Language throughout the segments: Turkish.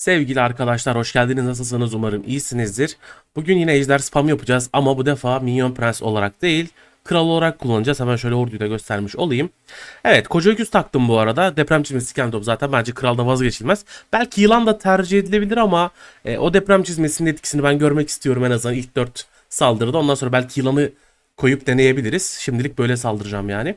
Sevgili arkadaşlar hoş geldiniz. Nasılsınız? Umarım iyisinizdir. Bugün yine ejder spam yapacağız ama bu defa minyon prens olarak değil, kral olarak kullanacağız. Hemen şöyle orduyu da göstermiş olayım. Evet, koca öküz taktım bu arada. Deprem çizmesi top zaten bence kralda vazgeçilmez. Belki yılan da tercih edilebilir ama e, o deprem çizmesinin etkisini ben görmek istiyorum en azından ilk 4 saldırıda. Ondan sonra belki yılanı koyup deneyebiliriz. Şimdilik böyle saldıracağım yani.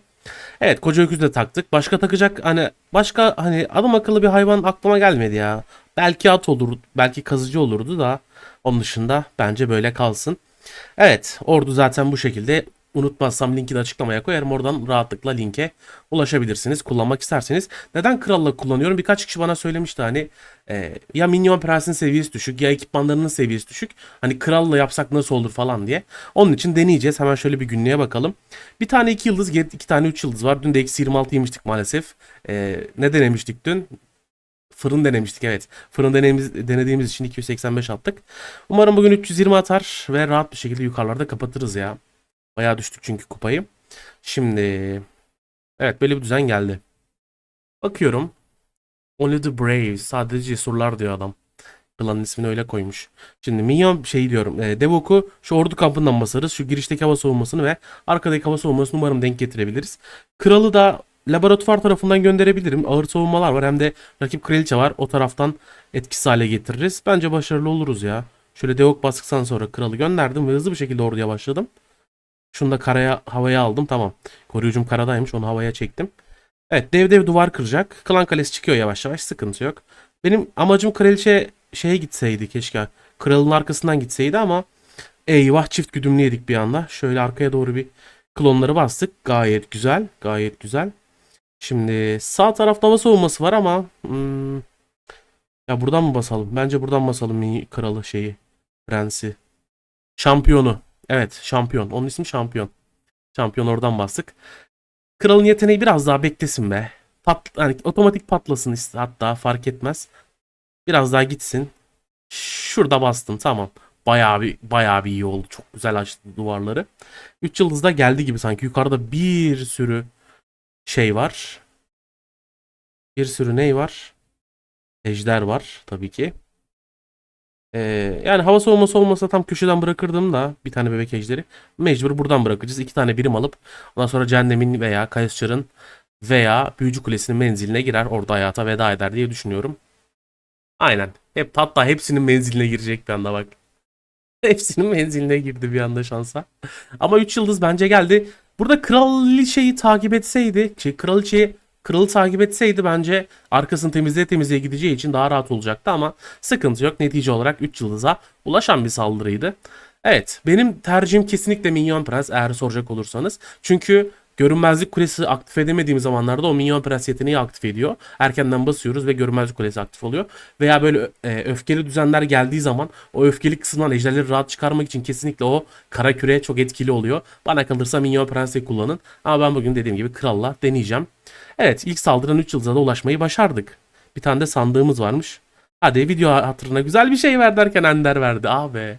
Evet koca öküzü de taktık. Başka takacak hani başka hani adam akıllı bir hayvan aklıma gelmedi ya. Belki at olur, belki kazıcı olurdu da onun dışında bence böyle kalsın. Evet ordu zaten bu şekilde. Unutmazsam linki de açıklamaya koyarım. Oradan rahatlıkla linke ulaşabilirsiniz. Kullanmak isterseniz. Neden kralla kullanıyorum? Birkaç kişi bana söylemişti hani e, ya minyon prensin seviyesi düşük ya ekipmanlarının seviyesi düşük. Hani kralla yapsak nasıl olur falan diye. Onun için deneyeceğiz. Hemen şöyle bir günlüğe bakalım. Bir tane 2 yıldız, iki tane 3 yıldız var. Dün de eksi 26 yemiştik maalesef. E, ne denemiştik dün? Fırın denemiştik evet. Fırın denediğimiz, denediğimiz için 285 attık. Umarım bugün 320 atar ve rahat bir şekilde yukarılarda kapatırız ya. Bayağı düştük çünkü kupayı. Şimdi evet böyle bir düzen geldi. Bakıyorum. Only the brave. Sadece cesurlar diyor adam. Klanın ismini öyle koymuş. Şimdi minyon şey diyorum. E, Devok'u şu ordu kampından basarız. Şu girişteki hava savunmasını ve arkadaki hava savunmasını umarım denk getirebiliriz. Kralı da laboratuvar tarafından gönderebilirim. Ağır savunmalar var. Hem de rakip kraliçe var. O taraftan etkisiz hale getiririz. Bence başarılı oluruz ya. Şöyle Devok bastıktan sonra kralı gönderdim ve hızlı bir şekilde orduya başladım. Şunu da karaya havaya aldım. Tamam. Koruyucum karadaymış. Onu havaya çektim. Evet dev dev duvar kıracak. Klan kalesi çıkıyor yavaş yavaş. Sıkıntı yok. Benim amacım kraliçe şeye gitseydi keşke. Kralın arkasından gitseydi ama eyvah çift güdümlü yedik bir anda. Şöyle arkaya doğru bir klonları bastık. Gayet güzel. Gayet güzel. Şimdi sağ tarafta hava savunması var ama hmm, ya buradan mı basalım? Bence buradan basalım kralı şeyi. Prensi. Şampiyonu. Evet şampiyon. Onun ismi şampiyon. Şampiyon oradan bastık. Kralın yeteneği biraz daha beklesin be. Pat, yani otomatik patlasın hatta fark etmez. Biraz daha gitsin. Şurada bastım tamam. Bayağı bir bayağı bir iyi oldu. Çok güzel açtı duvarları. 3 yıldız da geldi gibi sanki. Yukarıda bir sürü şey var. Bir sürü ney var? Ejder var tabii ki. Ee, yani hava savunması olmasa tam köşeden bırakırdım da bir tane bebek ejderi. Mecbur buradan bırakacağız. İki tane birim alıp ondan sonra cehennemin veya Kayısçar'ın veya Büyücü Kulesi'nin menziline girer. Orada hayata veda eder diye düşünüyorum. Aynen. Hep hatta hepsinin menziline girecek bir anda bak. Hepsinin menziline girdi bir anda şansa. Ama 3 yıldız bence geldi. Burada kraliçeyi takip etseydi, şey, kraliçeyi kralı takip etseydi bence arkasını temizleye temizleye gideceği için daha rahat olacaktı ama sıkıntı yok. Netice olarak 3 yıldıza ulaşan bir saldırıydı. Evet benim tercihim kesinlikle Minyon Prens eğer soracak olursanız. Çünkü Görünmezlik kulesi aktif edemediğim zamanlarda o minyon prens yeteneği aktif ediyor. Erkenden basıyoruz ve görünmezlik kulesi aktif oluyor. Veya böyle e, öfkeli düzenler geldiği zaman o öfkeli kısımdan ejderleri rahat çıkarmak için kesinlikle o kara küre çok etkili oluyor. Bana kalırsa minyon prensi kullanın. Ama ben bugün dediğim gibi kralla deneyeceğim. Evet ilk saldıran 3 yıldıza ulaşmayı başardık. Bir tane de sandığımız varmış. Hadi video hatırına güzel bir şey ver derken Ender verdi. Abi.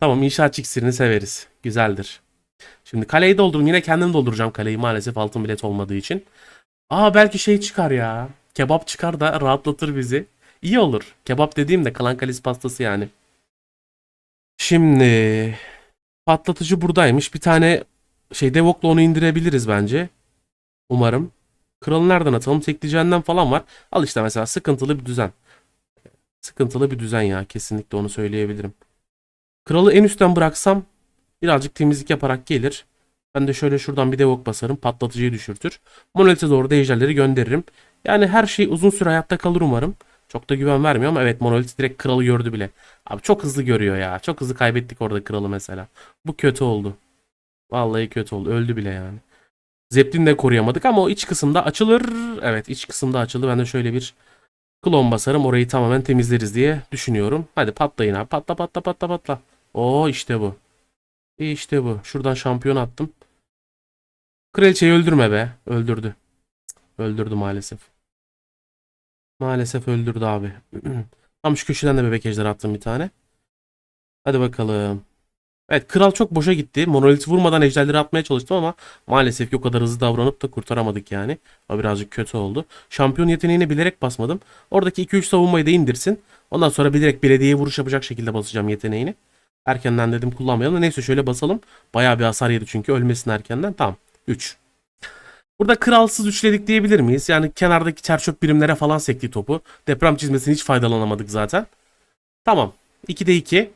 Tamam inşaat iksirini severiz. Güzeldir. Şimdi kaleyi doldurun. Yine kendim dolduracağım kaleyi maalesef altın bilet olmadığı için. Aa belki şey çıkar ya. Kebap çıkar da rahatlatır bizi. İyi olur. Kebap dediğim de kalan kalis pastası yani. Şimdi patlatıcı buradaymış. Bir tane şey devokla onu indirebiliriz bence. Umarım. Kralı nereden atalım? Tekleyeceğinden falan var. Al işte mesela sıkıntılı bir düzen. Sıkıntılı bir düzen ya. Kesinlikle onu söyleyebilirim. Kralı en üstten bıraksam Birazcık temizlik yaparak gelir. Ben de şöyle şuradan bir devok basarım. Patlatıcıyı düşürtür. Monolith'e doğru da gönderirim. Yani her şey uzun süre hayatta kalır umarım. Çok da güven vermiyor ama evet Monolith direkt kralı gördü bile. Abi çok hızlı görüyor ya. Çok hızlı kaybettik orada kralı mesela. Bu kötü oldu. Vallahi kötü oldu. Öldü bile yani. Zeppelin de koruyamadık ama o iç kısımda açılır. Evet iç kısımda açıldı. Ben de şöyle bir klon basarım. Orayı tamamen temizleriz diye düşünüyorum. Hadi patlayın abi. Patla patla patla patla. Oo işte bu. E işte bu. Şuradan şampiyon attım. Kraliçeyi öldürme be. Öldürdü. Öldürdü maalesef. Maalesef öldürdü abi. Tam şu köşeden de bebek ejder attım bir tane. Hadi bakalım. Evet kral çok boşa gitti. Monolith vurmadan ejderleri atmaya çalıştım ama maalesef ki o kadar hızlı davranıp da kurtaramadık yani. O birazcık kötü oldu. Şampiyon yeteneğini bilerek basmadım. Oradaki 2-3 savunmayı da indirsin. Ondan sonra bilerek belediyeye vuruş yapacak şekilde basacağım yeteneğini. Erkenden dedim kullanmayalım. Neyse şöyle basalım. Bayağı bir hasar yedi çünkü ölmesin erkenden. Tamam. 3. Burada kralsız üçledik diyebilir miyiz? Yani kenardaki çerçöp birimlere falan sekti topu. Deprem çizmesini hiç faydalanamadık zaten. Tamam. 2'de 2.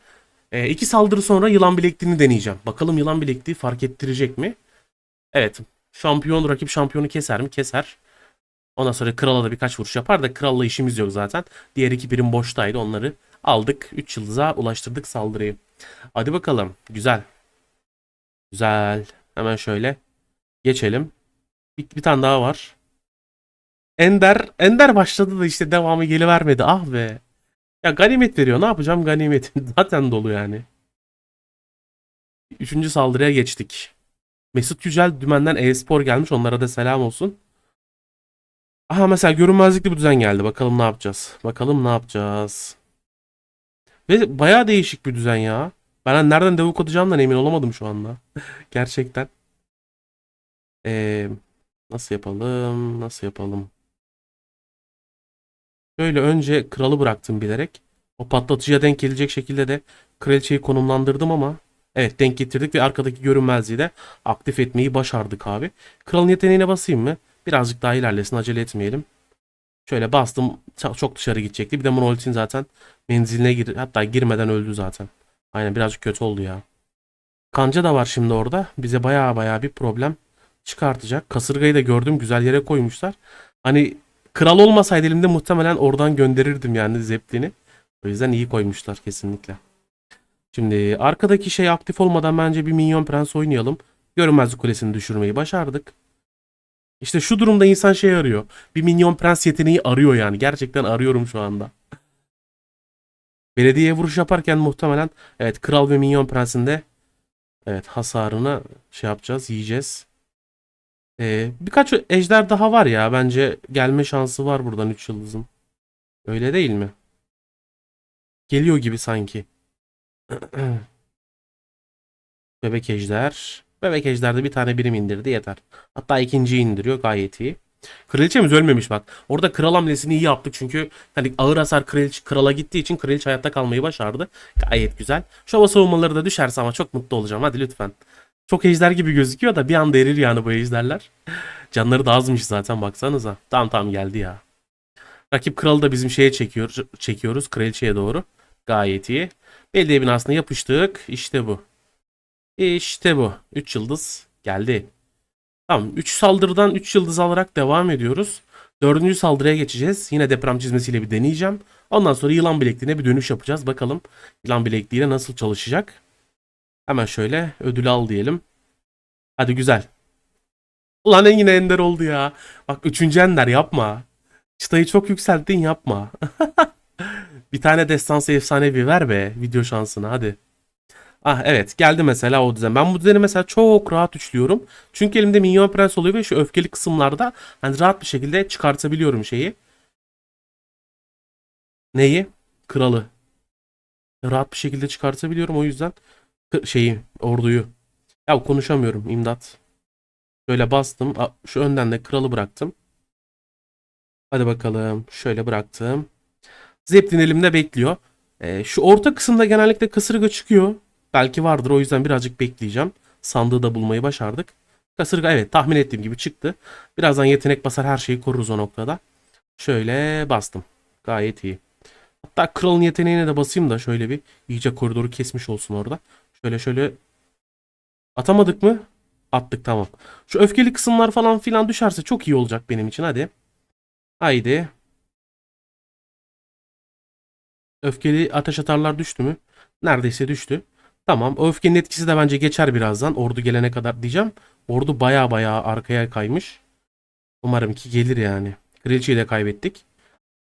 E, iki saldırı sonra yılan bilekliğini deneyeceğim. Bakalım yılan bilekliği fark ettirecek mi? Evet. Şampiyon rakip şampiyonu keser mi? Keser. Ondan sonra krala da birkaç vuruş yapar da kralla işimiz yok zaten. Diğer iki birim boştaydı. Onları aldık. 3 yıldıza ulaştırdık saldırıyı. Hadi bakalım. Güzel. Güzel. Hemen şöyle geçelim. Bir, bir tane daha var. Ender Ender başladı da işte devamı gelivermedi. Ah be. Ya ganimet veriyor. Ne yapacağım ganimet? Zaten dolu yani. Üçüncü saldırıya geçtik. Mesut Yücel Dümen'den e-spor gelmiş. Onlara da selam olsun. Aha mesela görünmezlikli bir düzen geldi. Bakalım ne yapacağız. Bakalım ne yapacağız. Ve bayağı değişik bir düzen ya. Ben nereden devuk atacağımdan emin olamadım şu anda. Gerçekten. Ee, nasıl yapalım? Nasıl yapalım? Şöyle önce kralı bıraktım bilerek. O patlatıcıya denk gelecek şekilde de kraliçeyi konumlandırdım ama evet denk getirdik ve arkadaki görünmezliği de aktif etmeyi başardık abi. Kralın yeteneğine basayım mı? Birazcık daha ilerlesin acele etmeyelim. Şöyle bastım çok dışarı gidecekti. Bir de Monolith'in zaten menziline gir hatta girmeden öldü zaten. Aynen birazcık kötü oldu ya. Kanca da var şimdi orada. Bize baya baya bir problem çıkartacak. Kasırgayı da gördüm güzel yere koymuşlar. Hani kral olmasaydı elimde muhtemelen oradan gönderirdim yani Zeppelin'i. O yüzden iyi koymuşlar kesinlikle. Şimdi arkadaki şey aktif olmadan bence bir minyon prens oynayalım. Görünmezlik kulesini düşürmeyi başardık. İşte şu durumda insan şey arıyor. Bir minyon prens yeteneği arıyor yani. Gerçekten arıyorum şu anda. Belediyeye vuruş yaparken muhtemelen evet kral ve minyon prensin de evet hasarını şey yapacağız yiyeceğiz. Ee, birkaç ejder daha var ya bence gelme şansı var buradan 3 yıldızın. Öyle değil mi? Geliyor gibi sanki. Bebek ejder. Bebek ejderde bir tane birim indirdi yeter. Hatta ikinciyi indiriyor gayet iyi. Kraliçemiz ölmemiş bak. Orada kral hamlesini iyi yaptık çünkü hani ağır hasar kraliçe, krala gittiği için kraliçe hayatta kalmayı başardı. Gayet güzel. Şova savunmaları da düşerse ama çok mutlu olacağım. Hadi lütfen. Çok ejder gibi gözüküyor da bir anda erir yani bu ejderler. Canları da azmış zaten baksanıza. Tamam tamam geldi ya. Rakip kralı da bizim şeye çekiyor, çekiyoruz kraliçeye doğru. Gayet iyi. Belediye binasına yapıştık. İşte bu. İşte bu. 3 yıldız geldi. Tamam 3 saldırıdan 3 yıldız alarak devam ediyoruz. Dördüncü saldırıya geçeceğiz. Yine deprem çizmesiyle bir deneyeceğim. Ondan sonra yılan bilekliğine bir dönüş yapacağız. Bakalım yılan bilekliğiyle nasıl çalışacak. Hemen şöyle ödülü al diyelim. Hadi güzel. Ulan yine ender oldu ya. Bak üçüncü ender yapma. Çıtayı çok yükselttin yapma. bir tane destansı efsanevi ver be video şansını hadi. Ah evet geldi mesela o düzen. Ben bu düzeni mesela çok rahat üçlüyorum. Çünkü elimde minyon prens oluyor ve şu öfkeli kısımlarda hani rahat bir şekilde çıkartabiliyorum şeyi. Neyi? Kralı. Rahat bir şekilde çıkartabiliyorum o yüzden şeyi orduyu. Ya konuşamıyorum imdat. Şöyle bastım. Şu önden de kralı bıraktım. Hadi bakalım. Şöyle bıraktım. Zeppelin elimde bekliyor. Ee, şu orta kısımda genellikle kasırga çıkıyor. Belki vardır o yüzden birazcık bekleyeceğim. Sandığı da bulmayı başardık. Kasırga evet tahmin ettiğim gibi çıktı. Birazdan yetenek basar her şeyi koruruz o noktada. Şöyle bastım. Gayet iyi. Hatta kralın yeteneğine de basayım da şöyle bir iyice koridoru kesmiş olsun orada. Şöyle şöyle atamadık mı? Attık tamam. Şu öfkeli kısımlar falan filan düşerse çok iyi olacak benim için hadi. Haydi. Öfkeli ateş atarlar düştü mü? Neredeyse düştü. Tamam. O öfkenin etkisi de bence geçer birazdan. Ordu gelene kadar diyeceğim. Ordu baya baya arkaya kaymış. Umarım ki gelir yani. Kraliçeyi de kaybettik.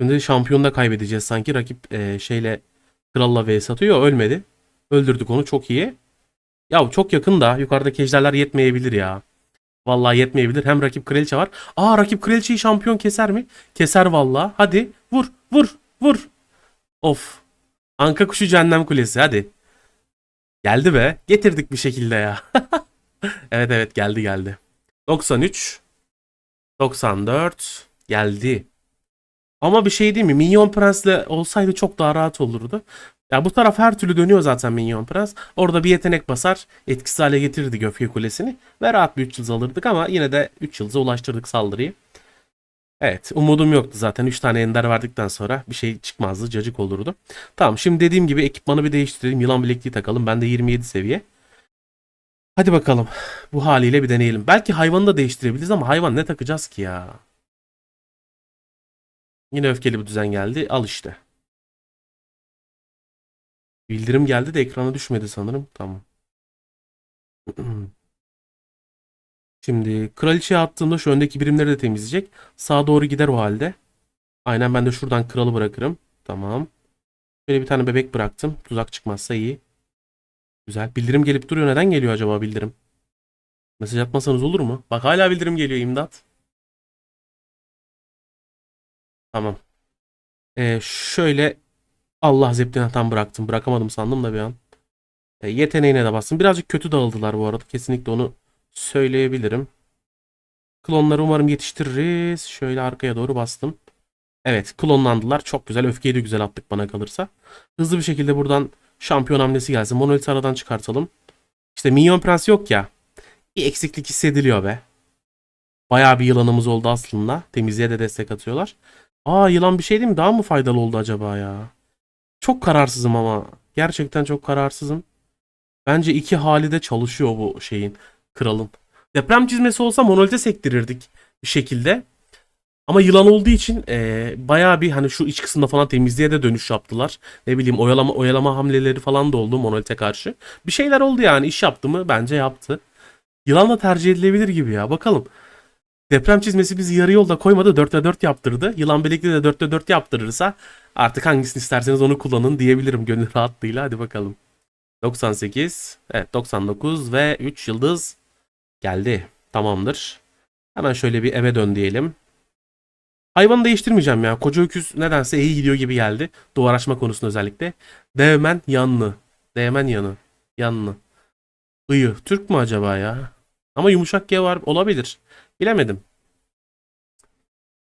Şimdi şampiyonu da kaybedeceğiz sanki. Rakip e, şeyle kralla vs atıyor. Ölmedi. Öldürdük onu çok iyi. Ya çok yakın da yukarıdaki ejderler yetmeyebilir ya. Vallahi yetmeyebilir. Hem rakip kraliçe var. Aa rakip kraliçeyi şampiyon keser mi? Keser vallahi. Hadi vur vur vur. Of. Anka kuşu cehennem kulesi hadi. Geldi be. Getirdik bir şekilde ya. evet evet geldi geldi. 93. 94. Geldi. Ama bir şey değil mi? Minyon Prens'le olsaydı çok daha rahat olurdu. Ya bu taraf her türlü dönüyor zaten Minyon Prens. Orada bir yetenek basar. Etkisiz hale getirirdi Öfke Kulesi'ni. Ve rahat bir 3 yıldız alırdık ama yine de 3 yıldıza ulaştırdık saldırıyı. Evet umudum yoktu zaten. 3 tane ender verdikten sonra bir şey çıkmazdı. Cacık olurdu. Tamam şimdi dediğim gibi ekipmanı bir değiştirelim. Yılan bilekliği takalım. Ben de 27 seviye. Hadi bakalım. Bu haliyle bir deneyelim. Belki hayvanı da değiştirebiliriz ama hayvan ne takacağız ki ya? Yine öfkeli bir düzen geldi. Al işte. Bildirim geldi de ekrana düşmedi sanırım. Tamam. Şimdi kraliçeye attığımda şu öndeki birimleri de temizleyecek. Sağa doğru gider o halde. Aynen ben de şuradan kralı bırakırım. Tamam. Şöyle bir tane bebek bıraktım. Tuzak çıkmazsa iyi. Güzel. Bildirim gelip duruyor. Neden geliyor acaba bildirim? Mesaj atmasanız olur mu? Bak hala bildirim geliyor imdat. Tamam. Ee, şöyle Allah zeptine tam bıraktım. Bırakamadım sandım da bir an. E, yeteneğine de bastım. Birazcık kötü dağıldılar bu arada. Kesinlikle onu söyleyebilirim. Klonları umarım yetiştiririz. Şöyle arkaya doğru bastım. Evet klonlandılar. Çok güzel. Öfkeyi de güzel attık bana kalırsa. Hızlı bir şekilde buradan şampiyon hamlesi gelsin. Monolith aradan çıkartalım. İşte Minyon Prens yok ya. Bir eksiklik hissediliyor be. Bayağı bir yılanımız oldu aslında. Temizliğe de destek atıyorlar. Aa yılan bir şey değil mi? Daha mı faydalı oldu acaba ya? Çok kararsızım ama. Gerçekten çok kararsızım. Bence iki hali de çalışıyor bu şeyin. Kralın. Deprem çizmesi olsa monolite sektirirdik bir şekilde. Ama yılan olduğu için e, bayağı bir hani şu iç kısımda falan temizliğe de dönüş yaptılar. Ne bileyim oyalama oyalama hamleleri falan da oldu monolite karşı. Bir şeyler oldu yani iş yaptı mı? Bence yaptı. Yılan da tercih edilebilir gibi ya. Bakalım. Deprem çizmesi bizi yarı yolda koymadı 4'te 4 yaptırdı. Yılan belekli de 4'te 4 yaptırırsa artık hangisini isterseniz onu kullanın diyebilirim gönül rahatlığıyla. Hadi bakalım. 98, evet 99 ve 3 yıldız geldi. Tamamdır. Hemen şöyle bir eve dön diyelim. Hayvanı değiştirmeyeceğim ya. Koca öküz nedense iyi gidiyor gibi geldi. Duvar açma konusunda özellikle. Değmen yanlı. Değmen yanı. Yanlı.Iyı. Türk mü acaba ya? Ama yumuşak G var. Olabilir. Bilemedim.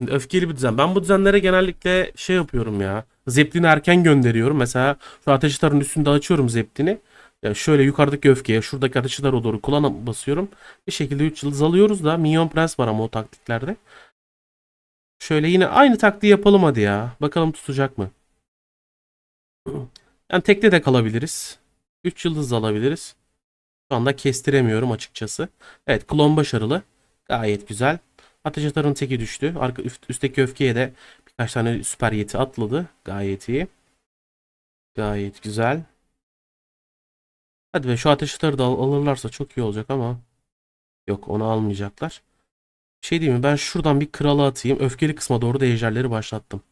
Şimdi öfkeli bir düzen. Ben bu düzenlere genellikle şey yapıyorum ya. Zeplin'i erken gönderiyorum. Mesela şu ateş tarın üstünde açıyorum Zeplin'i. Ya şöyle yukarıdaki öfkeye, şuradaki ateş tarı doğru kullanıp basıyorum. Bir şekilde 3 yıldız alıyoruz da Minyon Prens var ama o taktiklerde. Şöyle yine aynı taktiği yapalım hadi ya. Bakalım tutacak mı? Yani tekte de kalabiliriz. 3 yıldız alabiliriz. Şu anda kestiremiyorum açıkçası. Evet klon başarılı. Gayet güzel. Ateş atarın teki düştü. Arka, üst, üstteki öfkeye de birkaç tane süper yeti atladı. Gayet iyi. Gayet güzel. Hadi be şu ateş atarı da al- alırlarsa çok iyi olacak ama. Yok onu almayacaklar. Şey diyeyim mi? Ben şuradan bir kralı atayım. Öfkeli kısma doğru da ejderleri başlattım.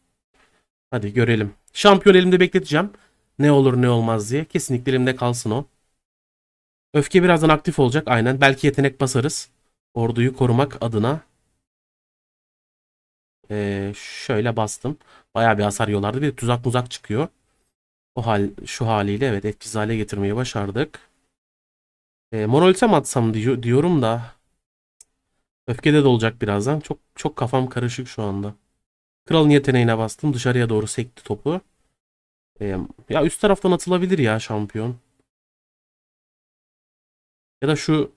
Hadi görelim. Şampiyon elimde bekleteceğim. Ne olur ne olmaz diye. Kesinlikle elimde kalsın o. Öfke birazdan aktif olacak. Aynen. Belki yetenek basarız. Orduyu korumak adına. Ee, şöyle bastım. Bayağı bir hasar yiyorlardı. Bir de tuzak muzak çıkıyor. O hal şu haliyle evet etkisiz hale getirmeyi başardık. Ee, monolite mi atsam diyor, diyorum da öfkede de olacak birazdan. Çok çok kafam karışık şu anda. Kralın yeteneğine bastım. Dışarıya doğru sekti topu. Ee, ya üst taraftan atılabilir ya şampiyon. Ya da şu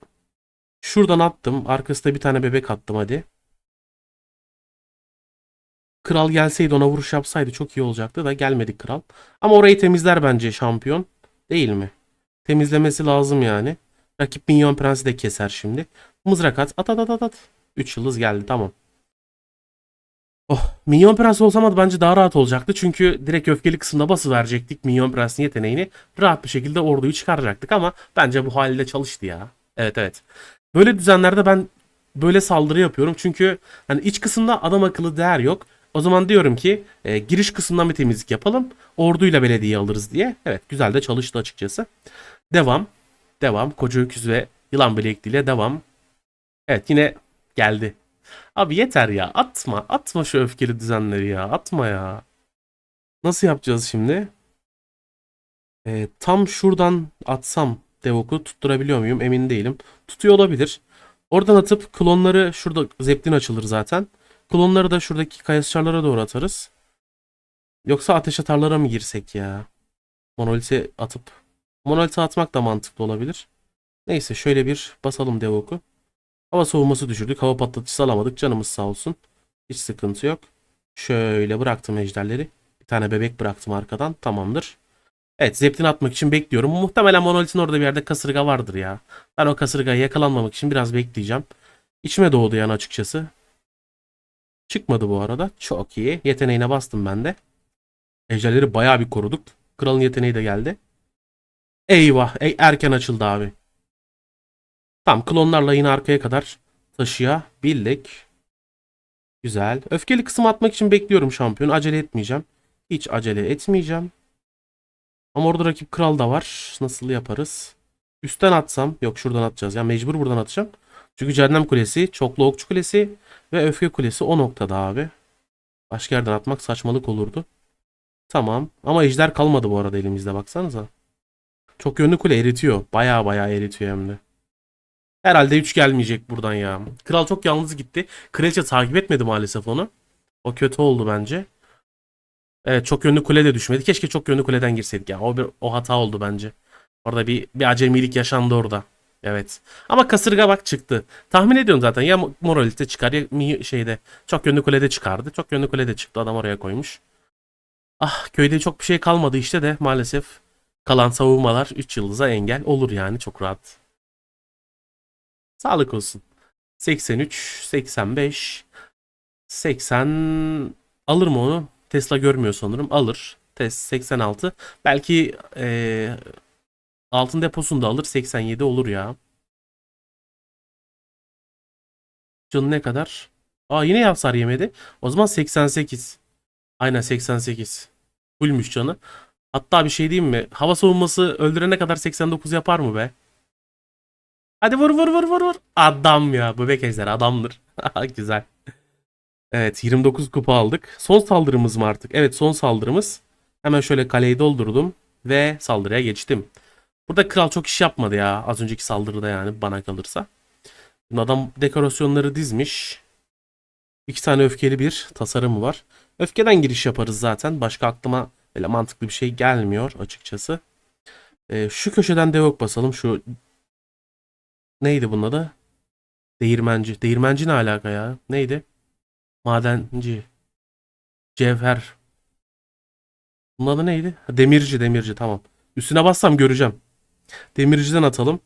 şuradan attım. Arkasında bir tane bebek attım hadi. Kral gelseydi ona vuruş yapsaydı çok iyi olacaktı da gelmedi kral. Ama orayı temizler bence şampiyon. Değil mi? Temizlemesi lazım yani. Rakip Minyon Prens'i de keser şimdi. Mızrak at. At at at at. at. 3 yıldız geldi tamam. Oh, Minyon Prens olsam da bence daha rahat olacaktı. Çünkü direkt öfkeli kısımda bası verecektik Minyon Prens'in yeteneğini. Rahat bir şekilde orduyu çıkaracaktık ama bence bu halde çalıştı ya. Evet evet. Böyle düzenlerde ben böyle saldırı yapıyorum. Çünkü hani iç kısımda adam akıllı değer yok. O zaman diyorum ki e, giriş kısmından bir temizlik yapalım. Orduyla belediye alırız diye. Evet güzel de çalıştı açıkçası. Devam. Devam. Koca öküz ve yılan bilekliğiyle devam. Evet yine geldi. Abi yeter ya. Atma. Atma şu öfkeli düzenleri ya. Atma ya. Nasıl yapacağız şimdi? Ee, tam şuradan atsam Devok'u tutturabiliyor muyum emin değilim. Tutuyor olabilir. Oradan atıp klonları şurada zeplin açılır zaten. Klonları da şuradaki kayasçarlara doğru atarız. Yoksa ateş atarlara mı girsek ya? Monolith'e atıp Monolith'e atmak da mantıklı olabilir. Neyse şöyle bir basalım Devok'u. Hava soğuması düşürdük. Hava patlatıcısı alamadık. Canımız sağ olsun. Hiç sıkıntı yok. Şöyle bıraktım ejderleri. Bir tane bebek bıraktım arkadan. Tamamdır. Evet Zeppelin atmak için bekliyorum. Muhtemelen Monolith'in orada bir yerde kasırga vardır ya. Ben o kasırgaya yakalanmamak için biraz bekleyeceğim. İçime doğdu yani açıkçası. Çıkmadı bu arada. Çok iyi. Yeteneğine bastım ben de. Ejderleri bayağı bir koruduk. Kralın yeteneği de geldi. Eyvah. Ey, erken açıldı abi. Tamam klonlarla yine arkaya kadar taşıyabildik. Güzel. Öfkeli kısım atmak için bekliyorum şampiyon. Acele etmeyeceğim. Hiç acele etmeyeceğim. Ama orada rakip kral da var. Nasıl yaparız? Üstten atsam. Yok şuradan atacağız. Ya mecbur buradan atacağım. Çünkü Cehennem Kulesi, Çoklu Okçu Kulesi ve Öfke Kulesi o noktada abi. Başka yerden atmak saçmalık olurdu. Tamam. Ama ejder kalmadı bu arada elimizde baksanıza. Çok yönlü kule eritiyor. Baya baya eritiyor hem de. Herhalde 3 gelmeyecek buradan ya. Kral çok yalnız gitti. Kraliçe takip etmedi maalesef onu. O kötü oldu bence. Evet çok yönlü kule de düşmedi. Keşke çok yönlü kuleden girseydik ya. O bir o hata oldu bence. Orada bir bir acemilik yaşandı orada. Evet. Ama kasırga bak çıktı. Tahmin ediyorum zaten ya Moralite çıkar ya şeyde çok yönlü kulede çıkardı. Çok yönlü kulede çıktı. Adam oraya koymuş. Ah köyde çok bir şey kalmadı işte de maalesef kalan savunmalar 3 yıldıza engel olur yani çok rahat. Sağlık olsun. 83, 85, 80 alır mı onu? Tesla görmüyor sanırım. Alır. Tes 86. Belki eee, altın deposunda alır. 87 olur ya. Canı ne kadar? Aa yine hasar yemedi. O zaman 88. Aynen 88. Fullmüş canı. Hatta bir şey diyeyim mi? Hava savunması öldürene kadar 89 yapar mı be? Hadi vur vur vur vur vur. Adam ya. Bebek ejder adamdır. Güzel. Evet 29 kupa aldık. Son saldırımız mı artık? Evet son saldırımız. Hemen şöyle kaleyi doldurdum ve saldırıya geçtim. Burada kral çok iş yapmadı ya az önceki saldırıda yani bana kalırsa. Şimdi adam dekorasyonları dizmiş. İki tane öfkeli bir tasarımı var. Öfkeden giriş yaparız zaten. Başka aklıma öyle mantıklı bir şey gelmiyor açıkçası. Ee, şu köşeden devok basalım. Şu neydi bunun adı? Değirmenci. Değirmenci ne alaka ya? Neydi? Madenci. Cevher. Bunun adı neydi? Demirci, demirci tamam. Üstüne bassam göreceğim. Demirciden atalım.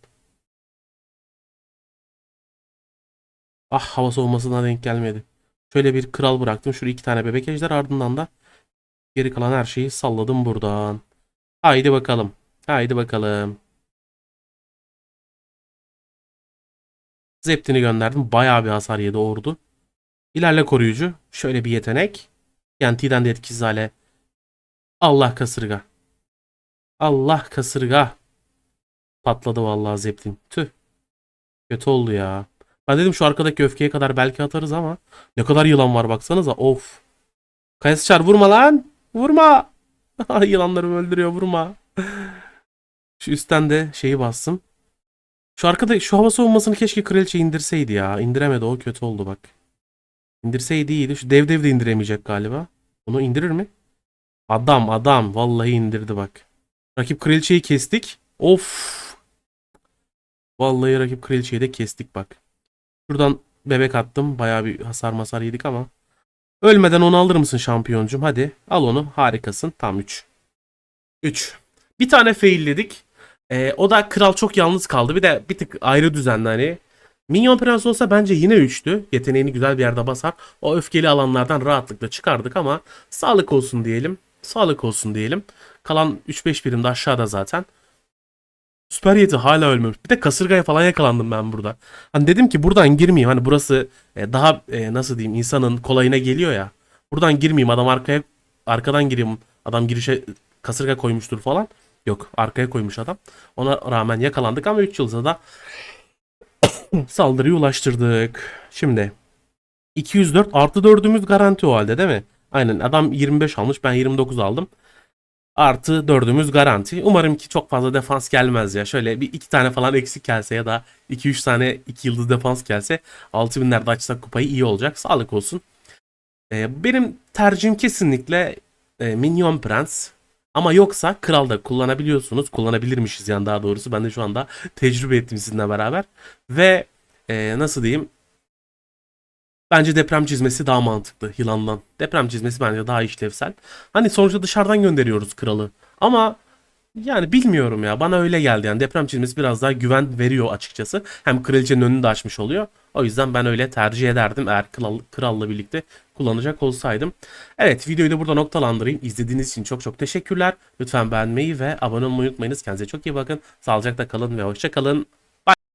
Ah hava soğumasına denk gelmedi. Şöyle bir kral bıraktım. Şuraya iki tane bebek ejder ardından da geri kalan her şeyi salladım buradan. Haydi bakalım. Haydi bakalım. Zeptini gönderdim. Bayağı bir hasar yedi ordu. İlerle koruyucu. Şöyle bir yetenek. Yani de etkisiz hale. Allah kasırga. Allah kasırga. Patladı vallahi Zeppelin. Tüh. Kötü oldu ya. Ben dedim şu arkadaki öfkeye kadar belki atarız ama ne kadar yılan var baksanıza. Of. Kayasıçar vurma lan. Vurma. Yılanlarımı öldürüyor vurma. Şu üstten de şeyi bastım. Şu arkada şu hava savunmasını keşke kraliçe indirseydi ya. İndiremedi o kötü oldu bak. İndirseydi iyiydi. Şu dev dev de indiremeyecek galiba. Onu indirir mi? Adam adam. Vallahi indirdi bak. Rakip kraliçeyi kestik. Of. Vallahi rakip kraliçeyi de kestik bak. Şuradan bebek attım. Bayağı bir hasar masar yedik ama. Ölmeden onu alır mısın şampiyoncum? Hadi al onu. Harikasın. Tam 3. 3. Bir tane failledik. Ee, o da kral çok yalnız kaldı. Bir de bir tık ayrı düzenli hani. Minyon Prens olsa bence yine 3'tü. Yeteneğini güzel bir yerde basar. O öfkeli alanlardan rahatlıkla çıkardık ama sağlık olsun diyelim. Sağlık olsun diyelim. Kalan 3-5 birim de aşağıda zaten. Süper Yeti hala ölmemiş. Bir de kasırgaya falan yakalandım ben burada. Hani dedim ki buradan girmeyeyim. Hani burası e, daha e, nasıl diyeyim insanın kolayına geliyor ya. Buradan girmeyeyim adam arkaya arkadan gireyim. Adam girişe kasırga koymuştur falan. Yok arkaya koymuş adam. Ona rağmen yakalandık ama 3 yılda da saldırıyı ulaştırdık. Şimdi 204 artı 4'ümüz garanti o halde değil mi? Aynen adam 25 almış ben 29 aldım. Artı dördümüz garanti. Umarım ki çok fazla defans gelmez ya. Şöyle bir iki tane falan eksik gelse ya da 2-3 tane 2 yıldız defans gelse 6000'lerde açsak kupayı iyi olacak. Sağlık olsun. Ee, benim tercihim kesinlikle e, Minyon Prens. Ama yoksa Kral da kullanabiliyorsunuz. Kullanabilirmişiz yani daha doğrusu. Ben de şu anda tecrübe ettim sizinle beraber. Ve e, nasıl diyeyim? Bence deprem çizmesi daha mantıklı yılandan. Deprem çizmesi bence daha işlevsel. Hani sonuçta dışarıdan gönderiyoruz kralı. Ama yani bilmiyorum ya bana öyle geldi yani deprem çizmesi biraz daha güven veriyor açıkçası. Hem kraliçenin önünü de açmış oluyor. O yüzden ben öyle tercih ederdim eğer kral, kralla birlikte kullanacak olsaydım. Evet videoyu da burada noktalandırayım. İzlediğiniz için çok çok teşekkürler. Lütfen beğenmeyi ve abone olmayı unutmayınız. Kendinize çok iyi bakın. Sağlıcakla kalın ve hoşça kalın.